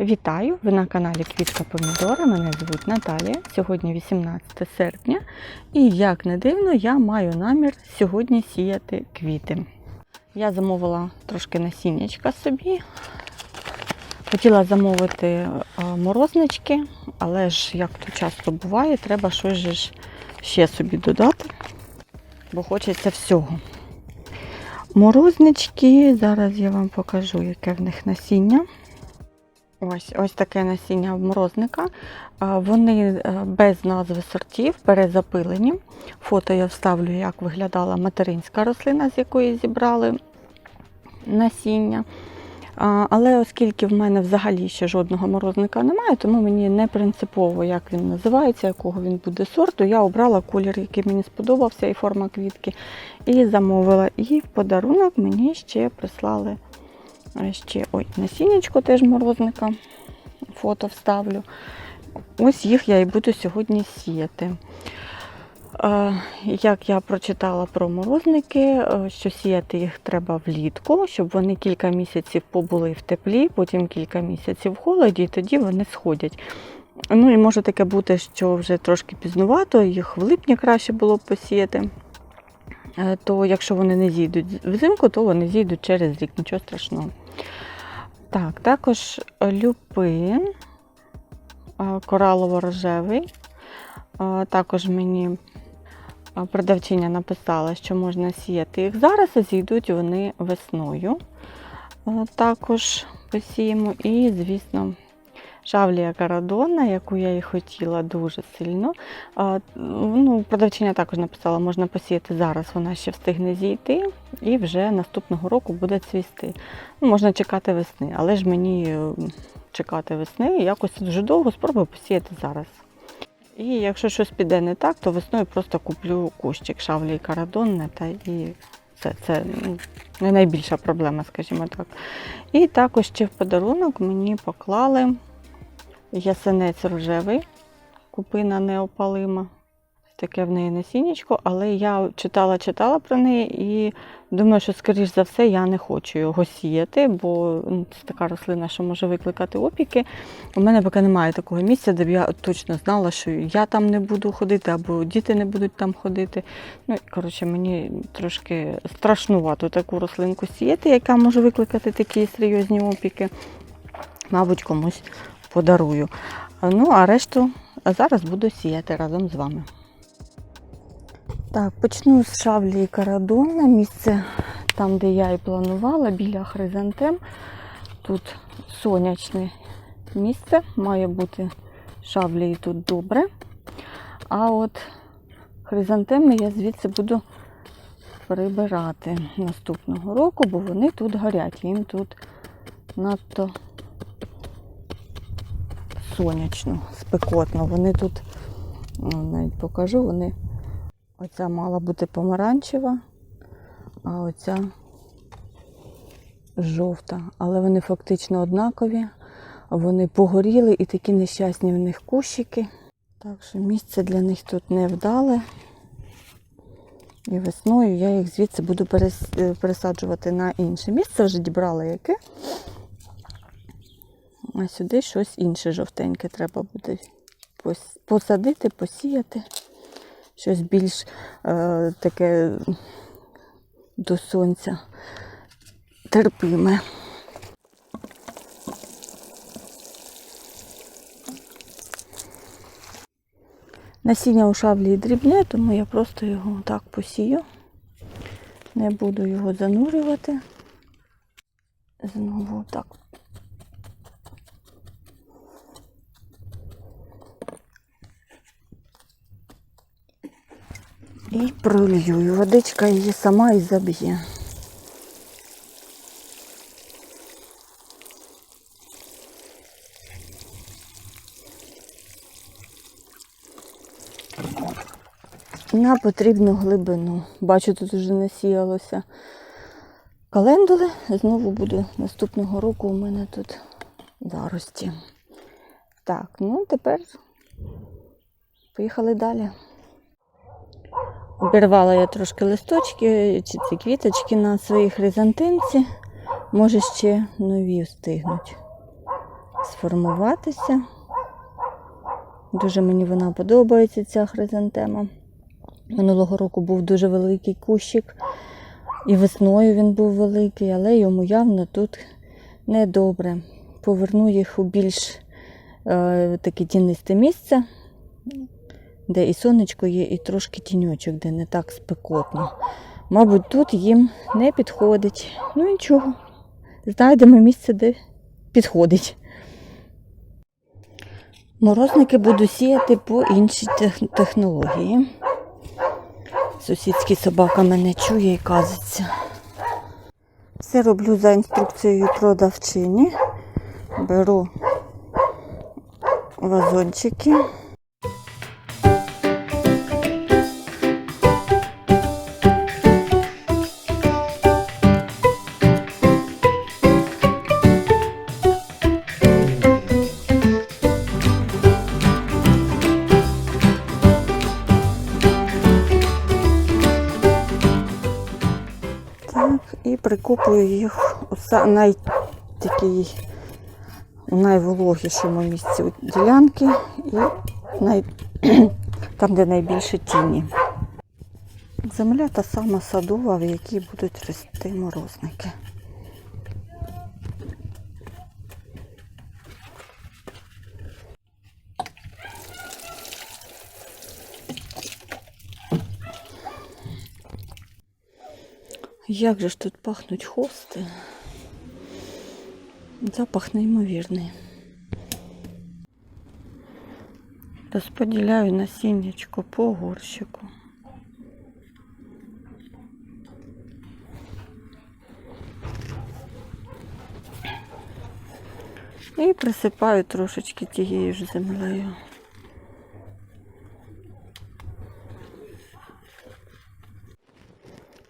Вітаю! Ви на каналі Квітка Помідора. Мене звуть Наталія. Сьогодні 18 серпня, і як не дивно, я маю намір сьогодні сіяти квіти. Я замовила трошки насіннячка собі. Хотіла замовити е, морознички, але ж, як то часто буває, треба щось ж ще собі додати, бо хочеться всього. Морознички, зараз я вам покажу, яке в них насіння. Ось ось таке насіння морозника. Вони е, без назви сортів, перезапилені. Фото я вставлю, як виглядала материнська рослина, з якої зібрали насіння. Але оскільки в мене взагалі ще жодного морозника немає, тому мені не принципово, як він називається, якого він буде сорту. Я обрала колір, який мені сподобався, і форма квітки, і замовила. І в подарунок мені ще прислали ще ой, насіннячко теж морозника. Фото вставлю. Ось їх я і буду сьогодні сіяти. Як я прочитала про морозники, е, що сіяти їх треба влітку, щоб вони кілька місяців побули в теплі, потім кілька місяців в холоді, і тоді вони сходять. Ну і може таке бути, що вже трошки пізнувато, їх в липні краще було б посіяти. Е, То якщо вони не зійдуть взимку, то вони зійдуть через рік, нічого страшного. Так, також люпин е, коралово-рожевий. Е, Також мені е, продавчиня написала, що можна сіяти їх зараз, а зійдуть вони весною. Також посіємо. І, звісно, шавлія карадона, яку я і хотіла дуже сильно. А, Ну, продавчиня також написала, можна посіяти зараз, вона ще встигне зійти, і вже наступного року буде цвісти. Ну, можна чекати весни, але ж мені чекати весни якось дуже довго спробую посіяти зараз. І якщо щось піде не так, то весною просто куплю кущик шавлії карадонне та і це, це ну, не найбільша проблема, скажімо так. І також ще в подарунок мені поклали ясенець рожевий, купина неопалима. Таке в неї насіннячко, але я читала-читала про неї і думаю, що, скоріш за все, я не хочу його сіяти, бо ну, це така рослина, що може викликати опіки. У мене поки немає такого місця, де б я точно знала, що я там не буду ходити, або діти не будуть там ходити. Ну, коротше, мені трошки страшнувато таку рослинку сіяти, яка може викликати такі серйозні опіки. Мабуть, комусь подарую. Ну, а решту зараз буду сіяти разом з вами. Так, почну з шавлі карадонна, місце там, де я і планувала, біля хризантем. Тут сонячне місце, має бути шавлі тут добре. А от хризантеми я звідси буду прибирати наступного року, бо вони тут горять. Їм тут надто сонячно, спекотно. Вони тут, ну, навіть покажу, вони оця мала бути помаранчева, а оця жовта. Але вони фактично однакові. Вони погоріли і такі нещасні в них кущики. Так що місце для них тут невдале. І весною я їх звідси буду пересаджувати на інше місце. Вже дібрала яке. А сюди щось інше жовтеньке треба буде посадити, посіяти. Щось більш е, таке до сонця терпиме. Насіння у шаблі дрібне, тому я просто його так посію. Не буду його занурювати. Знову так І пролью. І водичка її сама і заб'є. На потрібну глибину. Бачу, тут вже насіялося календули. Знову буде наступного року у мене тут зарості. Так, ну тепер поїхали далі. Обірвала я трошки листочки чи ці квіточки на своїй хризантинці. Може ще нові встигнуть сформуватися. Дуже мені вона подобається, ця хризантема. Минулого року був дуже великий кущик, і весною він був великий, але йому явно тут недобре. Поверну їх у більш е, таке тінисте місце, де і сонечко є, і трошки тіньочок, де не так спекотно. Мабуть, тут їм не підходить. Ну нічого, знайдемо місце, де підходить. Морозники буду сіяти по іншій технології. Сусідський собака мене чує і казиться. Все роблю за інструкцією продавчині. Беру вазончики. І їх у най, такій, найвологішому місці ділянки і най, там, де найбільше тіні. Земля та сама садова, в якій будуть рости морозники. Як же ж тут пахнуть хости? Запах неймовірний. Розподіляю насіннячко по горщику. І присипаю трошечки тією ж землею.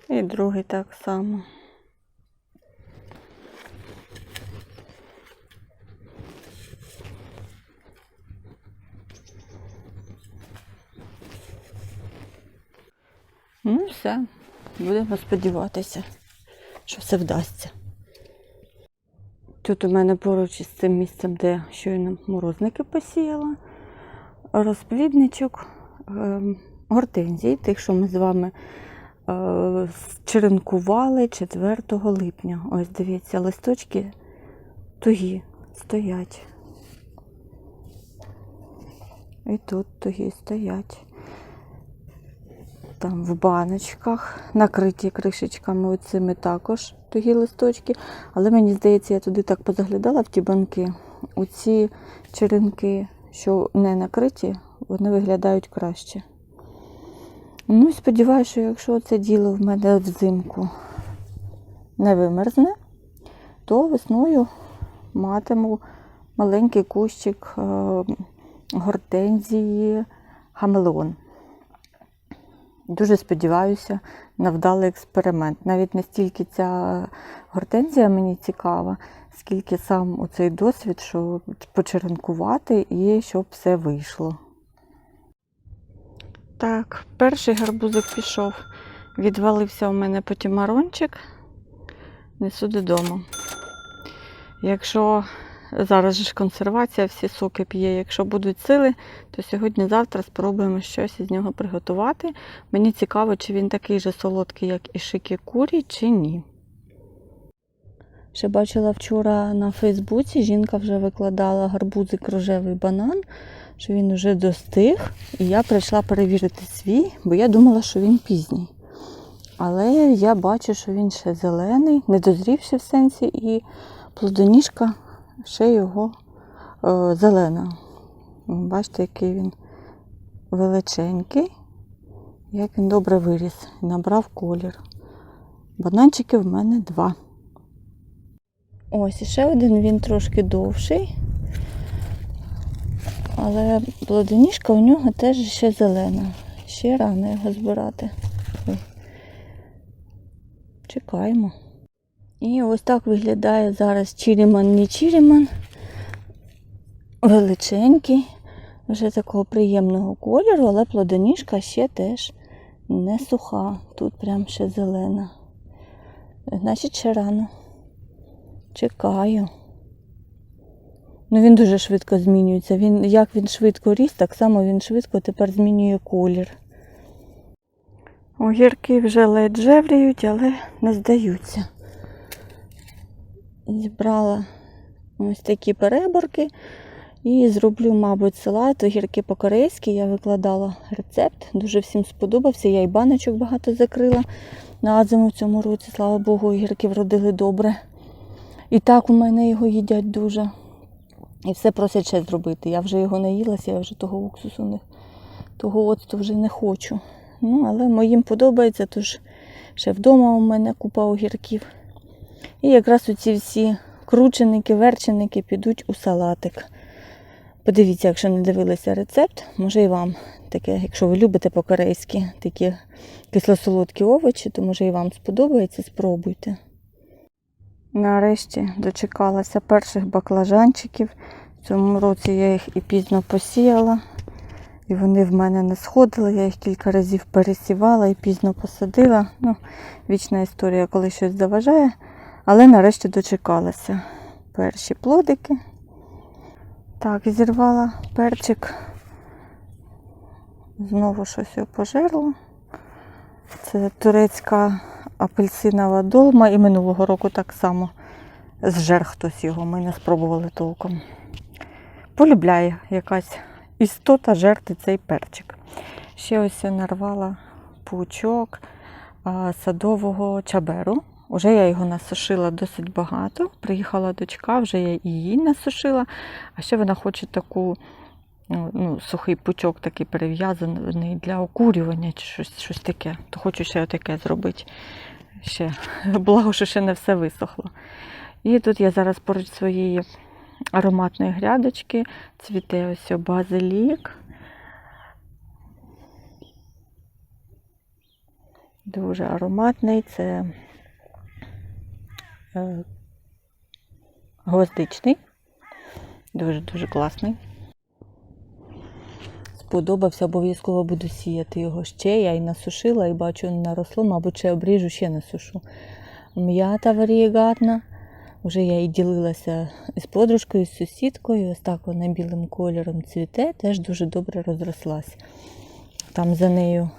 І другий так само. Ну, все. Будемо сподіватися, що все вдасться. Тут у мене поруч із цим місцем, де щойно морозники посіяла, розплідничок ем, гортензій, тих, що ми з вами черенкували 4 липня. Ось дивіться, листочки тугі стоять. І тут тугі стоять. Там в баночках, накриті кришечками оцими також тугі листочки. Але мені здається, я туди так позаглядала в ті банки. Оці черенки, що не накриті, вони виглядають краще. Ну сподіваюся, що якщо це діло в мене взимку не вимерзне, то весною матиму маленький кущик е, гортензії хамелеон. Дуже сподіваюся на вдалий експеримент. Навіть не стільки ця гортензія мені цікава, скільки сам оцей досвід, що почеренкувати і щоб все вийшло. Так, перший гарбузик пішов. Відвалився у мене потім марончик. Несу додому. Якщо зараз ж консервація, всі соки п'є. Якщо будуть сили, то сьогодні-завтра спробуємо щось із нього приготувати. Мені цікаво, чи він такий же солодкий, як і шики курі, чи ні. Ще бачила вчора на Фейсбуці, жінка вже викладала гарбузик рожевий банан, що він вже достиг. І я прийшла перевірити свій, бо я думала, що він пізній. Але я бачу, що він ще зелений, не дозрівши в сенсі, і плодоніжка ще його е, зелена. Бачите, який він величенький, як він добре виріс набрав колір. Бананчиків в мене два. Ось і ще один він трошки довший, але плодоніжка у нього теж ще зелена. Ще рано його збирати. Чекаємо. І ось так виглядає зараз чіріман не чіріман. Величенький, вже такого приємного кольору, але плодоніжка ще теж не суха. Тут прям ще зелена. Значить, ще рано. Чекаю. Ну він дуже швидко змінюється. Він, як він швидко ріс, так само він швидко тепер змінює колір. Огірки вже ледь жевріють, але не здаються. Зібрала ось такі переборки і зроблю, мабуть, салат. Огірки по-корейськи. Я викладала рецепт. Дуже всім сподобався. Я і баночок багато закрила на зиму в цьому році. Слава Богу, огірки вродили добре. І так у мене його їдять дуже. І все просять ще зробити. Я вже його наїлася, я вже того уксусу не того оцту вже не хочу. Ну, але моїм подобається, тож ще вдома у мене купа огірків. І якраз оці всі крученики, верченики підуть у салатик. Подивіться, якщо не дивилися рецепт, може і вам таке, якщо ви любите по-корейськи такі кисло-солодкі овочі, то може і вам сподобається, спробуйте. Нарешті дочекалася перших баклажанчиків. В цьому році я їх і пізно посіяла, і вони в мене не сходили. Я їх кілька разів пересівала і пізно посадила. Ну, вічна історія, коли щось заважає. Але нарешті дочекалася. Перші плодики. Так, зірвала перчик. Знову щось його пожерло. Це турецька апельсинова долма. І минулого року так само зжер хтось його. Ми не спробували толком. Полюбляє якась істота жерти цей перчик. Ще ось я нарвала пучок садового чаберу. Уже я його насушила досить багато. Приїхала дочка, вже я її насушила. А ще вона хоче таку ну, сухий пучок такий перев'язаний для окурювання чи щось, щось таке. То хочу ще отаке зробити. Ще. Благо, що ще не все висохло. І тут я зараз поруч своєї ароматної грядочки цвіте ось базилік. Дуже ароматний. Це е, гвоздичний. Дуже-дуже класний. Сподобався, обов'язково буду сіяти його ще. Я і насушила, і бачу, наросло, мабуть, ще обріжу, ще насушу. М'ята варієгатна. Вже я і ділилася з подружкою, з сусідкою. Ось так вона білим кольором цвіте, теж дуже добре розрослась. Там за нею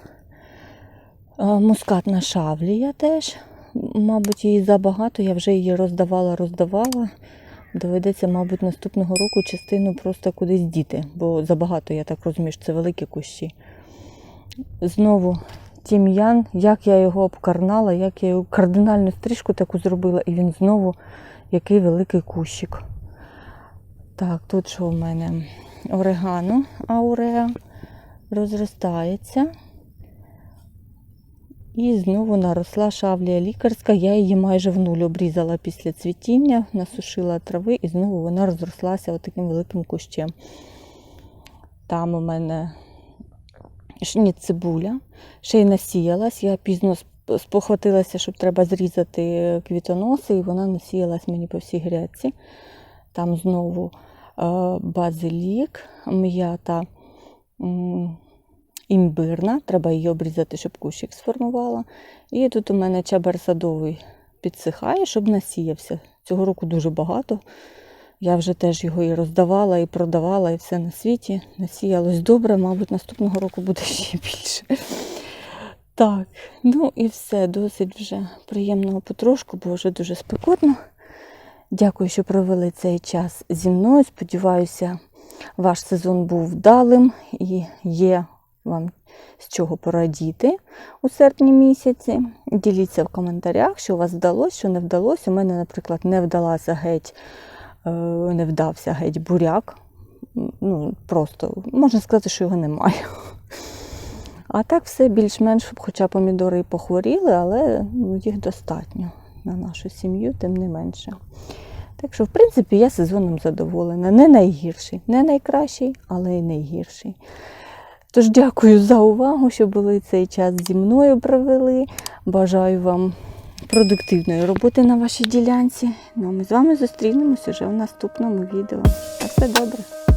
е, мускатна шавлія теж. Мабуть, її забагато, я вже її роздавала, роздавала. Доведеться, мабуть, наступного року частину просто кудись діти, бо забагато, я так розумію, що це великі кущі. Знову тім'ян, як я його обкарнала, як я його кардинальну стрижку таку зробила, і він знову який великий кущик. Так, тут що в мене? Орегано ауреа розростається. І знову наросла шавлія лікарська. Я її майже в нуль обрізала після цвітіння, насушила трави і знову вона розрослася отаким великим кущем. Там у мене ні, цибуля, ще й насіялась. Я пізно спохватилася, щоб треба зрізати квітоноси, і вона насіялась мені по всій грядці. Там знову е, базилік, м'ята імбирна, треба її обрізати, щоб кущик сформувала. І тут у мене чабер садовий підсихає, щоб насіявся. Цього року дуже багато. Я вже теж його і роздавала, і продавала, і все на світі. Насіялось добре, мабуть, наступного року буде ще більше. Так, ну і все, досить вже приємного потрошку, бо вже дуже спекотно. Дякую, що провели цей час зі мною. Сподіваюся, ваш сезон був вдалим і є вам з чого порадіти у серпні місяці. Діліться в коментарях, що у вас вдалося, що не вдалося. У мене, наприклад, не вдалася геть, е, не вдався геть буряк. Ну, просто можна сказати, що його немає. А так все більш-менш, хоча помідори і похворіли, але ну, їх достатньо на нашу сім'ю, тим не менше. Так що, в принципі, я сезоном задоволена. Не найгірший, не найкращий, але й найгірший. Тож дякую за увагу, що були цей час зі мною провели. Бажаю вам продуктивної роботи на вашій ділянці. Ну а ми з вами зустрінемось уже в наступному відео. На все добре!